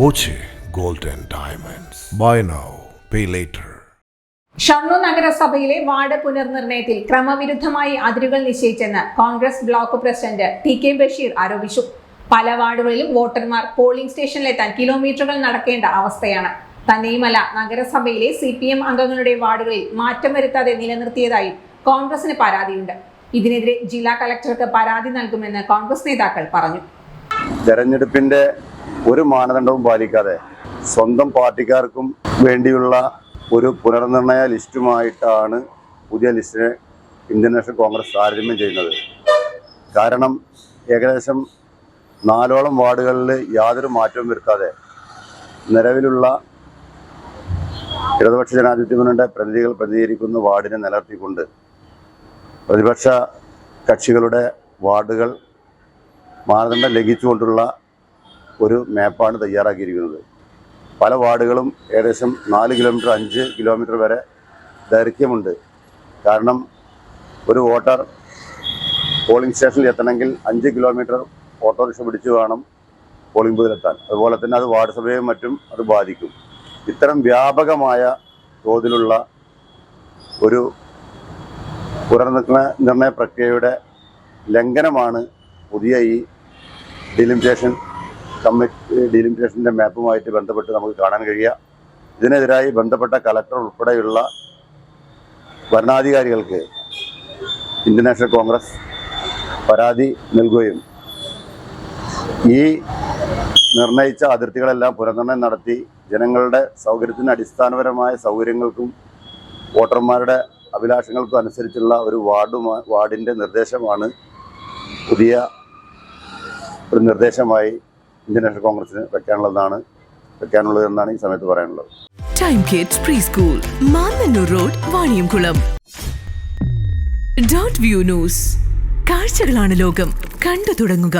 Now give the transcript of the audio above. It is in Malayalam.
Boche gold and Diamonds. Buy now, pay later. Shoranur നഗരസഭയിലെ വാർഡ് പുനർനിർണയത്തിൽ ക്രമവിരുദ്ധമായി അതിരുകൾ നിശ്ചയിച്ചെന്ന് Congress block president T K Basheer ആരോപിച്ചു പല വാർഡുകളിലും വോട്ടർമാർ പോളിംഗ് സ്റ്റേഷനിലെത്താൻ കിലോമീറ്ററുകൾ നടക്കേണ്ട അവസ്ഥയാണ് തന്നെയുമല്ല നഗരസഭയിലെ സി പി എം അംഗങ്ങളുടെ വാർഡുകളിൽ മാറ്റം വരുത്താതെ നിലനിർത്തിയതായും കോൺഗ്രസിന് പരാതിയുണ്ട് ഇതിനെതിരെ ജില്ലാ കലക്ടർക്ക് പരാതി നൽകുമെന്ന് കോൺഗ്രസ് നേതാക്കൾ പറഞ്ഞു തെരഞ്ഞെടുപ്പിന്റെ ഒരു മാനദണ്ഡവും പാലിക്കാതെ സ്വന്തം പാർട്ടിക്കാർക്കും വേണ്ടിയുള്ള ഒരു പുനർനിർണയ ലിസ്റ്റുമായിട്ടാണ് പുതിയ ലിസ്റ്റിനെ ഇന്ത്യൻ നാഷണൽ കോൺഗ്രസ് താരതമ്യം ചെയ്യുന്നത്. കാരണം ഏകദേശം നാലോളം വാർഡുകളിൽ യാതൊരു മാറ്റവും വരുത്താതെ നിലവിലുള്ള ഇടതുപക്ഷ ജനാധിപത്യ മുന്നണിയുടെ പ്രതിനിധികൾ പ്രതിനിധീകരിക്കുന്ന വാർഡിനെ നിലനിർത്തിക്കൊണ്ട് പ്രതിപക്ഷ കക്ഷികളുടെ വാർഡുകൾ മാനദണ്ഡം ലംഘിച്ചുകൊണ്ടുള്ള ഒരു മാപ്പാണ് തയ്യാറാക്കിയിരിക്കുന്നത്. പല വാർഡുകളും ഏകദേശം നാല് കിലോമീറ്റർ അഞ്ച് കിലോമീറ്റർ വരെ ദൈർഘ്യമുണ്ട്. കാരണം ഒരു വോട്ടർ പോളിംഗ് സ്റ്റേഷനിൽ എത്തണമെങ്കിൽ അഞ്ച് കിലോമീറ്റർ ഓട്ടോറിക്ഷ പിടിച്ച് വേണം പോളിംഗ് ബൂത്തിലെത്താൻ. അതുപോലെ തന്നെ അത് വാർഡ് സഭയും മറ്റും അത് ബാധിക്കും. ഇത്തരം വ്യാപകമായ തോതിലുള്ള ഒരു പുനർനിർണയ നിർണയ പ്രക്രിയയുടെ ലംഘനമാണ് പുതിയ ഈ ഡീലിമിറ്റേഷൻ കമ്മിറ്റി ഡീലിമിറ്റേഷന്റെ മാപ്പുമായിട്ട് ബന്ധപ്പെട്ട് നമുക്ക് കാണാൻ കഴിയുക. ഇതിനെതിരായി ബന്ധപ്പെട്ട കലക്ടർ ഉൾപ്പെടെയുള്ള ഭരണാധികാരികൾക്ക് ഇന്ത്യൻ നാഷണൽ കോൺഗ്രസ് പരാതി നൽകുകയും ഈ നിർണയിച്ച അതിർത്തികളെല്ലാം പുനർനിർണയം നടത്തി ജനങ്ങളുടെ സൗകര്യത്തിന് അടിസ്ഥാനപരമായ സൗകര്യങ്ങൾക്കും വോട്ടർമാരുടെ അഭിലാഷങ്ങൾക്കും അനുസരിച്ചുള്ള ഒരു വാർഡുമാ വാർഡിന്റെ നിർദ്ദേശമാണ് പുതിയ ഒരു നിർദ്ദേശമായി ഇന്ത്യൻ നാഷണൽ കോൺഗ്രസിന് വെക്കാനുള്ളതാണ് വെക്കാനുള്ളത് എന്നാണ് ഈ സമയത്ത് പറയാനുള്ളത്. Time kids preschool road view news കാഴ്ചകളാണ് ലോകം. കണ്ടു തുടങ്ങുക.